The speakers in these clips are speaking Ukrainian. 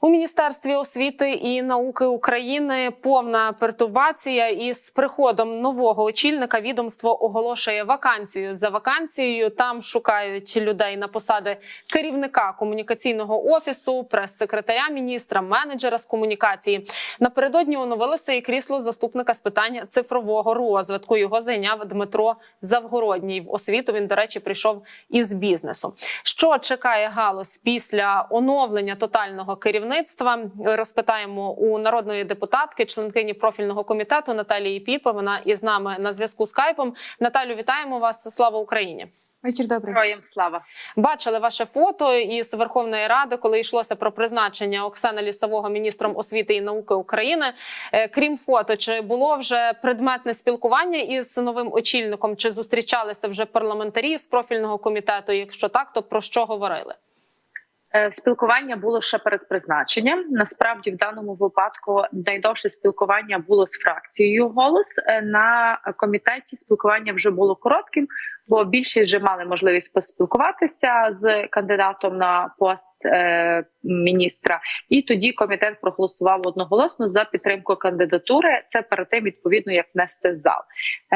У міністерстві освіти і науки України повна пертурбація із приходом нового очільника відомство оголошує вакансію за вакансією. Там шукають людей на посади керівника комунікаційного офісу, прес-секретаря міністра, менеджера з комунікації. Напередодні оновилося і крісло заступника з питань цифрового розвитку. Його зайняв Дмитро Завгородній. В освіту він, до речі, прийшов із бізнесу. Що чекає галузь після оновлення тотального керівництва? Розпитаємо у народної депутатки, членкині профільного комітету Наталії Піпа. Вона із нами на зв'язку скайпом. Наталю, вітаємо вас! Слава Україні! Вечір добрий. Героям слава. Бачили ваше фото із Верховної Ради, коли йшлося про призначення Оксани Лісового міністром освіти і науки України. Е, Крім фото, чи було вже предметне спілкування із новим очільником? Чи зустрічалися вже парламентарі з профільного комітету? Якщо так, то про що говорили? Е, Спілкування було ще перед призначенням. Насправді, в даному випадку найдовше спілкування було з фракцією голос Е, на комітеті. Спілкування вже було коротким, бо більшість вже мали можливість поспілкуватися з кандидатом на пост е, міністра. І тоді комітет проголосував одноголосно за підтримку кандидатури. Це перед тим, відповідно, як внести зал.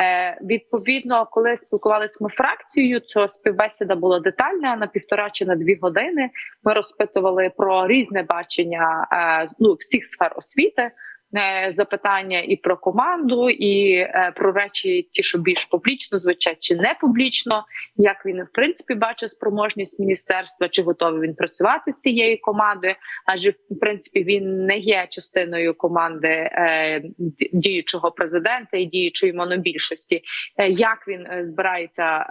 Е, відповідно, коли спілкувалися ми фракцією, то співбесіда була детальна на півтора чи на дві години. Ми розпитували про різне бачення е, ну, всіх сфер освіти. Е, Запитання і про команду, і е, про речі, ті, що більш публічно звучать, чи не публічно, як він в принципі бачить спроможність міністерства, чи готовий він працювати з цією командою? Адже в принципі він не є частиною команди е, діючого президента і діючої монобільшості. Як він збирається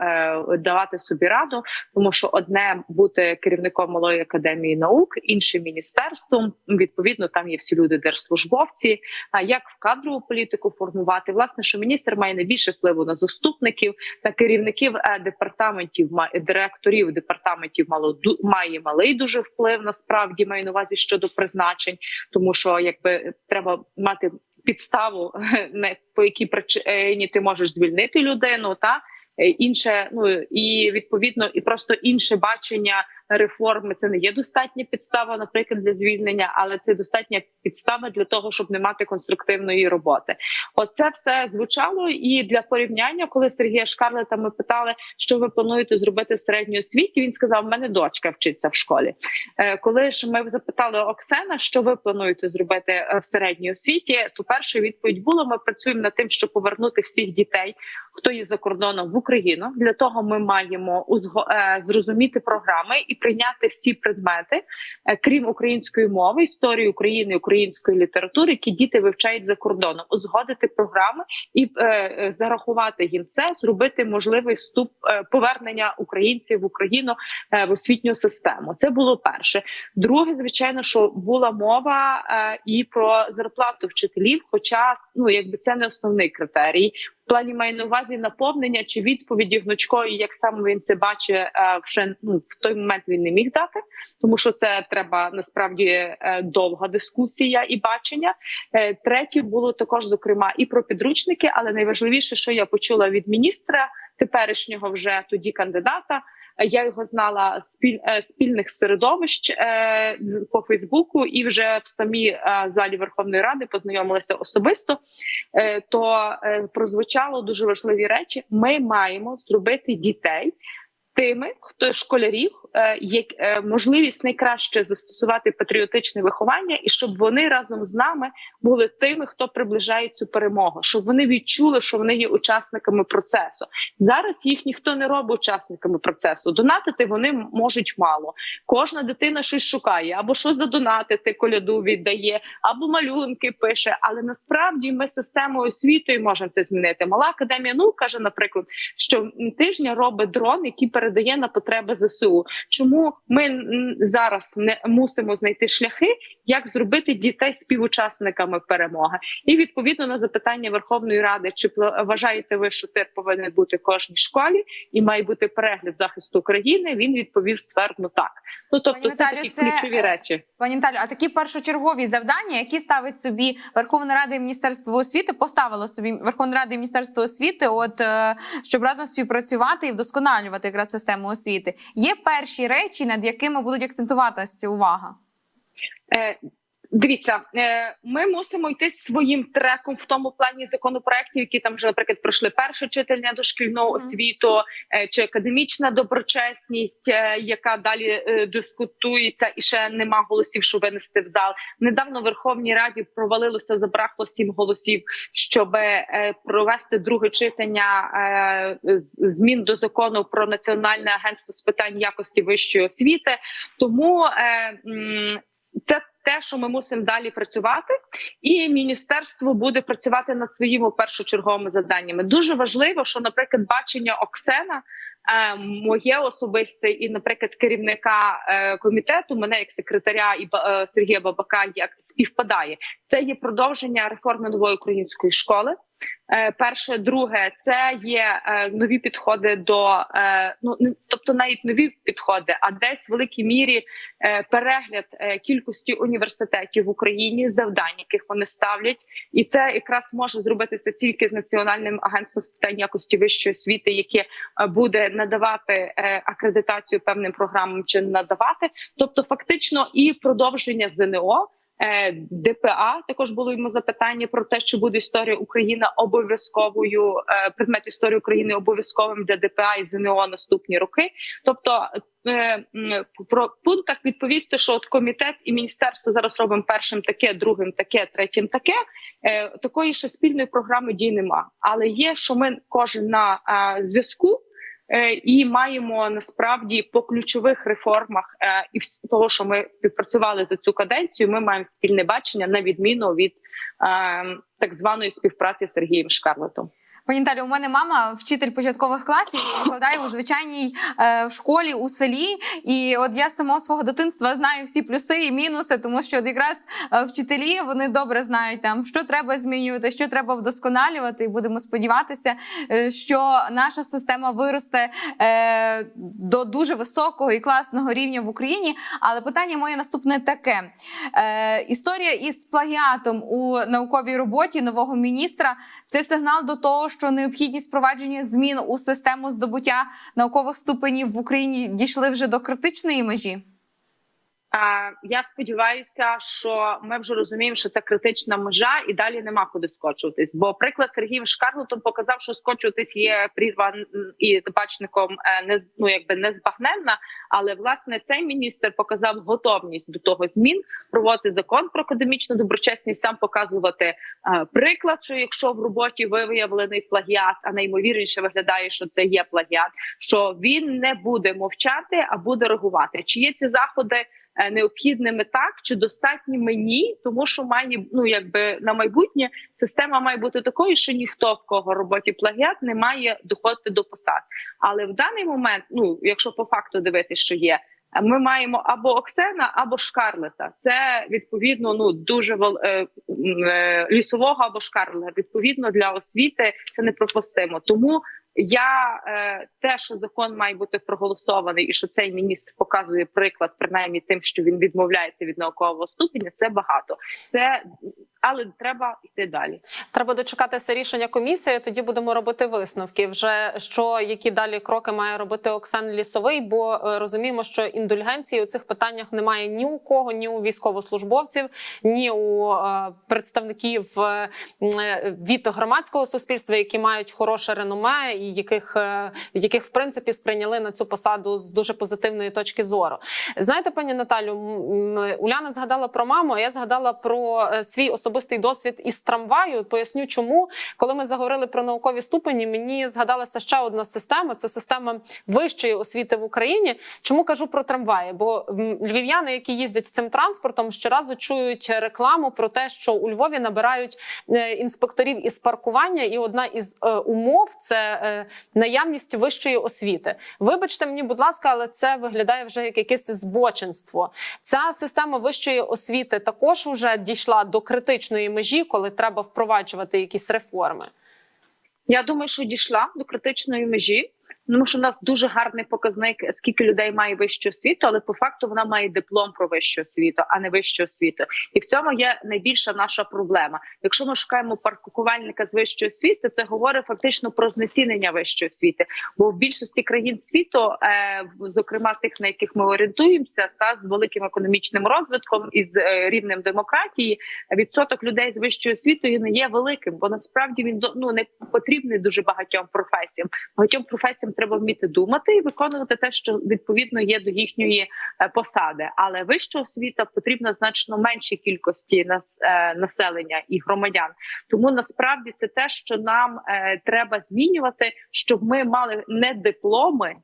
давати собі раду, тому що одне бути керівником малої академії наук, інше міністерством. Відповідно, там є всі люди держслужбовці. А як в кадрову політику формувати? Власне, що міністр має найбільше впливу на заступників та керівників е, департаментів, директорів департаментів мало має малий дуже вплив. Насправді маю на увазі щодо призначень, тому що якби треба мати підставу, не по якій причині ти можеш звільнити людину, та Е, інше, ну і відповідно, і просто інше бачення реформи. Це не є достатня підстава, наприклад, для звільнення, але це достатня підстава для того, щоб не мати конструктивної роботи. Оце все звучало і для порівняння, коли Сергія Шкарлета ми питали, що ви плануєте зробити в середньої освіті. Він сказав: у мене дочка вчиться в школі. Е, Коли ж ми запитали Оксена, що ви плануєте зробити е, в середній освіті, то перша відповідь була: ми працюємо над тим, щоб повернути всіх дітей, хто є за кордоном в Україну. Для того ми маємо е, зрозуміти програми і прийняти всі предмети, е, крім української мови, історії України, української літератури, які діти вивчають за кордоном, узгодити програми і е, е, зарахувати їм це, зробити можливий вступ е, повернення українців в Україну е, в освітню систему. Це було перше. Друге, звичайно, що була мова е, і про зарплату вчителів, хоча ну якби це не основний критерій. Плані має на увазі наповнення чи відповіді гнучкої, як саме він це бачить, е, вже ну в той момент він не міг дати, тому що це треба насправді е, довга дискусія і бачення. Е, Третє було також зокрема і про підручники, але найважливіше, що я почула від міністра теперішнього вже тоді кандидата. Е, Я його знала спіль, е, спільних середовищ е, по Фейсбуку, і вже в самій залі Верховної Ради познайомилася особисто. То прозвучало дуже важливі речі. Ми маємо зробити дітей тими, хто школярів, е, е, можливість найкраще застосувати патріотичне виховання, і щоб вони разом з нами були тими, хто приближає цю перемогу, щоб вони відчули, що вони є учасниками процесу. Зараз їх ніхто не робить учасниками процесу. Донатити вони можуть мало. Кожна дитина щось шукає, або що задонатити, коляду віддає, або малюнки пише. Але насправді ми системою освіти можемо це змінити. Мала академія наук каже, наприклад, що тижня робить дрон, який передає на потреби ЗСУ. Чому ми зараз не мусимо знайти шляхи, як зробити дітей співучасниками перемоги? І відповідно на запитання Верховної Ради, чи вважаєте ви, що тир повинен бути в кожній школі і має бути перегляд захисту України? Він відповів ствердно так. Ну тобто, Пані це Наталю, такі це, ключові е, речі. Пані Наталю, а такі першочергові завдання, які ставить собі Верховна Рада і Міністерство освіти, поставило собі Верховна Рада і Міністерство освіти, от е, щоб разом співпрацювати і вдосконалювати якраз систему освіти. Є перші речі, над якими будуть акцентуватися увага. Е, Дивіться, е, ми мусимо йти своїм треком в тому плані законопроєктів, які там вже, наприклад, пройшли перше читання дошкільного Мгм. освіту, е, чи академічна доброчесність, е, яка далі дискутується, і ще нема голосів, щоб винести в зал. Недавно в Верховній Раді провалилося, забракло сім голосів, щоб провести друге читання змін до закону про національне агентство з питань якості вищої освіти. Тому це те, що ми мусимо далі працювати, і міністерство буде працювати над своїми першочерговими завданнями. Дуже важливо, що, наприклад, бачення Оксена. е, Моє особисте і, наприклад, керівника е, комітету, мене як секретаря і е, Сергія Бабака, як співпадає. Це є продовження реформи нової української школи. Е, Перше, друге, це є е, нові підходи до е, ну тобто навіть нові підходи, а десь в великій мірі перегляд кількості університетів в Україні, завдань, яких вони ставлять, і це якраз може зробитися тільки з національним агентством з питань якості вищої освіти, яке буде надавати акредитацію певним програмам чи надавати, тобто фактично і продовження ЗНО. Е, ДПА також було йому запитання про те, чи буде історія України обов'язковою е, предмет історії України обов'язковим для ДПА і ЗНО наступні роки. Тобто е, про пунктах відповісти, що от комітет і міністерство зараз робимо першим таке, другим таке, третім таке. Такої ще спільної програми дій нема. Але є, що ми кожен на зв'язку. Е, І маємо насправді по ключових реформах е, і того, що ми співпрацювали за цю каденцію. Ми маємо спільне бачення на відміну від е, так званої співпраці з Сергієм Шкарлетом. Пані Наталі, у мене мама вчитель початкових класів викладає у звичайній е, школі у селі. І от я самого свого дитинства знаю всі плюси і мінуси, тому що якраз е, вчителі вони добре знають там, що треба змінювати, що треба вдосконалювати. І будемо сподіватися, е, що наша система виросте е, до дуже високого і класного рівня в Україні. Але питання моє наступне таке: е, історія із плагіатом у науковій роботі нового міністра це сигнал до того, що необхідність впровадження змін у систему здобуття наукових ступенів в Україні дійшли вже до критичної межі. Е, Я сподіваюся, що ми вже розуміємо, що це критична межа, і далі нема куди скочуватись. Бо приклад Сергієм Шкарлетом показав, що скочуватись є прірва і табачником е, не ну, якби незбагненна. Але власне цей міністр показав готовність до того змін, проводити закон про академічну доброчесність, сам показувати е, приклад, що якщо в роботі виявлений плагіат, а найімовірніше виглядає, що це є плагіат, що він не буде мовчати, а буде реагувати. Чи є ці заходи? Е, необхідними так чи достатні мені, тому що має ну якби на майбутнє система має бути такою, що ніхто в кого роботі плагіат не має доходити до посад. Але в даний момент, ну якщо по факту дивитися, що є. Ми маємо або Оксена, або Шкарлета. Це відповідно ну дуже вол- е, е, лісового або Шкарлета. Відповідно для освіти це неприпустимо. Тому я е, те, що закон має бути проголосований, і що цей міністр показує приклад, принаймні тим, що він відмовляється від наукового ступеня, це багато. Це але треба йти далі. Треба дочекатися рішення комісії. Тоді будемо робити висновки. Вже що які далі кроки має робити Оксан Лісовий, бо е, розуміємо, що індульгенції у цих питаннях немає ні у кого, ні у військовослужбовців, ні у е, представників е, від громадського суспільства, які мають хороше реноме, і яких яких в принципі сприйняли на цю посаду з дуже позитивної точки зору. Знаєте, пані Наталю, Уляна згадала про маму. а Я згадала про свій особистий досвід із трамваю. Поясню, чому коли ми заговорили про наукові ступені, мені згадалася ще одна система: це система вищої освіти в Україні. Чому кажу про трамваї? Бо львів'яни, які їздять цим транспортом, щоразу чують рекламу про те, що у Львові набирають е, інспекторів із паркування, і одна із е, умов це е, наявність вищої освіти. Вибачте мені, будь ласка, але це виглядає вже як якесь збочинство. Ця система вищої освіти також вже дійшла до критичної межі, коли треба впроваджувати якісь реформи. Я думаю, що дійшла до критичної межі. Тому що у нас дуже гарний показник, скільки людей має вищу освіту, але по факту вона має диплом про вищу освіту, а не вищу освіту. І в цьому є найбільша наша проблема. Якщо ми шукаємо паркувальника з вищої освіти, це говорить фактично про знецінення вищої освіти. Бо в більшості країн світу, е, зокрема тих, на яких ми орієнтуємося, та з великим економічним розвитком і з е, рівнем демократії, відсоток людей з вищою освітою не є великим, бо насправді він ну не потрібний дуже багатьом професіям. Багатьом професіям треба вміти думати і виконувати те, що відповідно є до їхньої е, посади. Але вища освіта потрібна значно меншій кількості е, населення і громадян. Тому насправді це те, що нам е, треба змінювати, щоб ми мали не дипломи.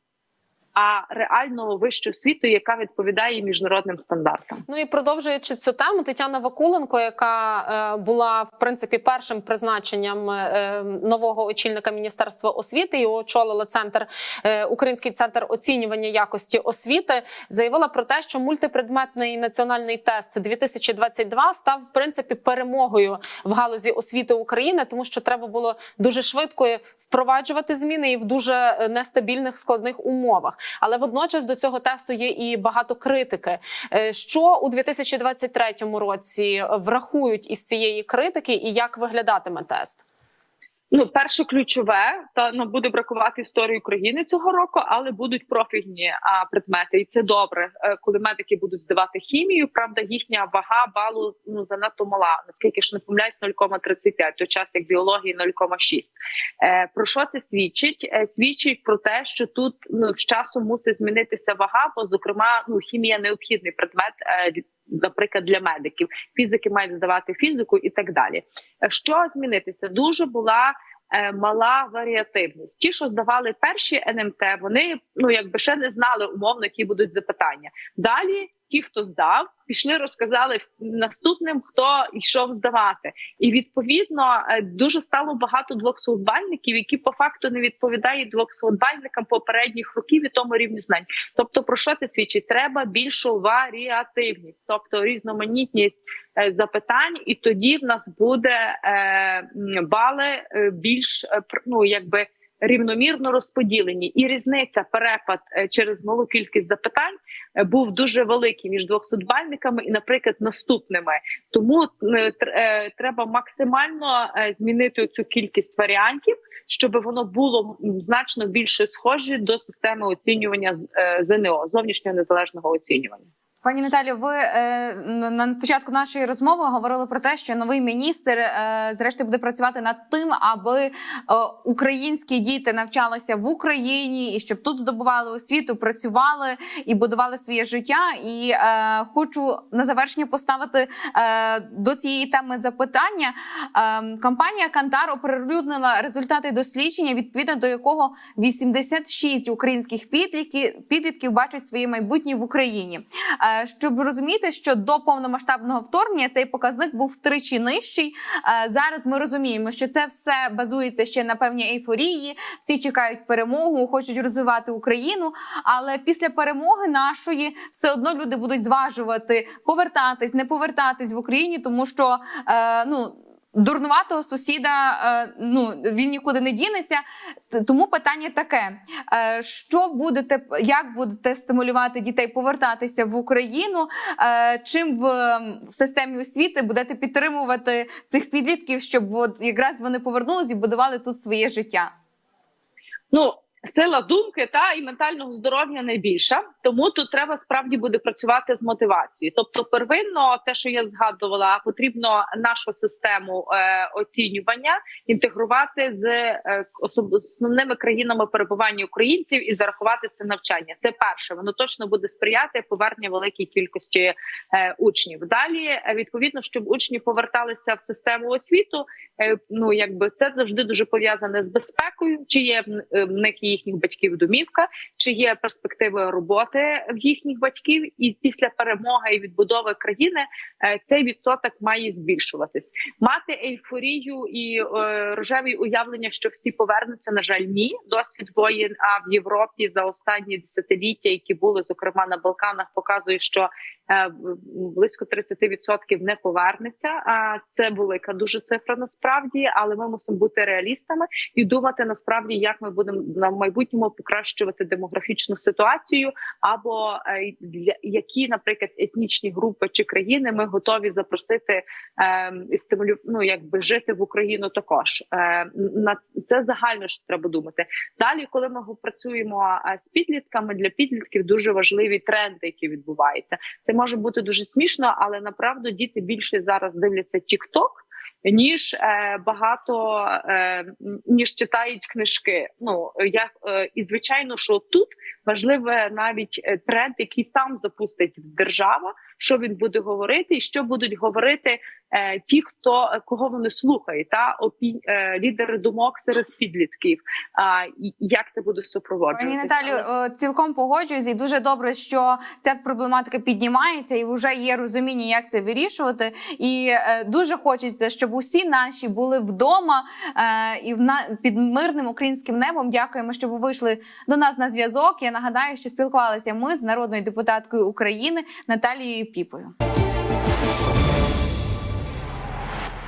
А реальну вищу освіту, яка відповідає міжнародним стандартам. Ну і продовжуючи цю тему, Тетяна Вакуленко, яка е, була в принципі першим призначенням е, нового очільника міністерства освіти і очолила центр е, Український центр оцінювання якості освіти, заявила про те, що мультипредметний національний тест 2022 став в принципі перемогою в галузі освіти України, тому що треба було дуже швидко впроваджувати зміни і в дуже е, нестабільних складних умовах. Але водночас до цього тесту є і багато критики. Е, Що у 2023 році врахують із цієї критики, і як виглядатиме тест? Ну, перше ключове, та ну буде бракувати історії України цього року, але будуть профільні а, предмети, і це добре, е, коли медики будуть здавати хімію. Правда, їхня вага балу ну занадто мала. Наскільки ж не помиляюсь, 0,35, той час як біології 0,6. Е, про що це свідчить? Е, свідчить про те, що тут ну з часом мусить змінитися вага, бо зокрема, ну хімія необхідний предмет. Е, Наприклад, для медиків фізики мають здавати фізику і так далі. Що змінитися? Дуже була е, мала варіативність. Ті, що здавали перші НМТ, вони ну якби ще не знали умовно, які будуть запитання. Далі ті, хто здав, пішли, розказали наступним, хто йшов здавати, і відповідно е, дуже стало багато двохсотбальників, які по факту не відповідають двохсотбальникам попередніх років і тому рівню знань. Тобто, про що це свідчить? Треба більшу варіативність, тобто різноманітність е, запитань, і тоді в нас буде е, бали більш ну якби. Рівномірно розподілені, і різниця перепад е, через малу кількість запитань е, був дуже великий між двохсотбальниками і, наприклад, наступними. Тому е, треба максимально змінити цю кількість варіантів, щоб воно було значно більше схоже до системи оцінювання ЗНО зовнішнього незалежного оцінювання. Пані Наталю, ви е, на початку нашої розмови говорили про те, що новий міністр е, зрештою буде працювати над тим, аби е, українські діти навчалися в Україні і щоб тут здобували освіту, працювали і будували своє життя. І е, хочу на завершення поставити е, до цієї теми запитання. Е, компанія Кантар оприлюднила результати дослідження, відповідно до якого 86 українських підлітків, підлітків бачать своє майбутнє в Україні. Е, Щоб розуміти, що до повномасштабного вторгнення цей показник був втричі нижчий. Е, Зараз ми розуміємо, що це все базується ще на певній ейфорії. Всі чекають перемогу, хочуть розвивати Україну. Але після перемоги нашої все одно люди будуть зважувати повертатись, не повертатись в Україні, тому що е, ну. Дурнуватого сусіда, е, ну він нікуди не дінеться. Тому питання таке: е, що будете, як будете стимулювати дітей повертатися в Україну? Е, Чим в, системі освіти будете підтримувати цих підлітків, щоб от якраз вони повернулись і будували тут своє життя? Ну сила думки та і ментального здоров'я найбільша. Тому тут треба справді буде працювати з мотивацією. Тобто, первинно, те, що я згадувала, потрібно нашу систему е, оцінювання інтегрувати з е, основними країнами перебування українців і зарахувати це навчання. Це перше, воно точно буде сприяти поверненню великій кількості е, учнів. Далі е, відповідно, щоб учні поверталися в систему освіту. Е, ну якби це завжди дуже пов'язане з безпекою, чи є в е, в них і їхніх батьків домівка, чи є перспективи роботи в їхніх батьків, і після перемоги і відбудови країни е, цей відсоток має збільшуватись. Мати ейфорію і е, рожеві уявлення, що всі повернуться. На жаль, ні. Досвід воєн а в Європі за останні десятиліття, які були зокрема на Балканах, показує, що е, близько 30% не повернеться. А це велика дуже цифра насправді, але ми мусимо бути реалістами і думати насправді, як ми будемо нам майбутньому покращувати демографічну ситуацію, або е, для які, наприклад, етнічні групи чи країни ми готові запросити е, стимулю, ну, якби жити в Україну також. Е, на це загально що треба думати. Далі, коли ми працюємо е, з підлітками, для підлітків дуже важливі тренди, які відбуваються. Це може бути дуже смішно, але направду діти більше зараз дивляться TikTok, ніж е, багато е, ніж читають книжки. Ну я е, і звичайно, що тут важливе навіть е, тренд, який там запустить держава, що він буде говорити, і що будуть говорити е, ті, хто кого вони слухають, та опі, е, лідери думок серед підлітків. А і як це буде супроводжуватися? Пані Наталю, е, цілком погоджуюсь, і дуже добре, що ця проблематика піднімається, і вже є розуміння, як це вирішувати. І е, дуже хочеться, щоб усі наші були вдома е, і в на під мирним українським небом. Дякуємо, що ви вийшли до нас на зв'язок. Я нагадаю, що спілкувалися ми з народною депутаткою України Наталією Піпою.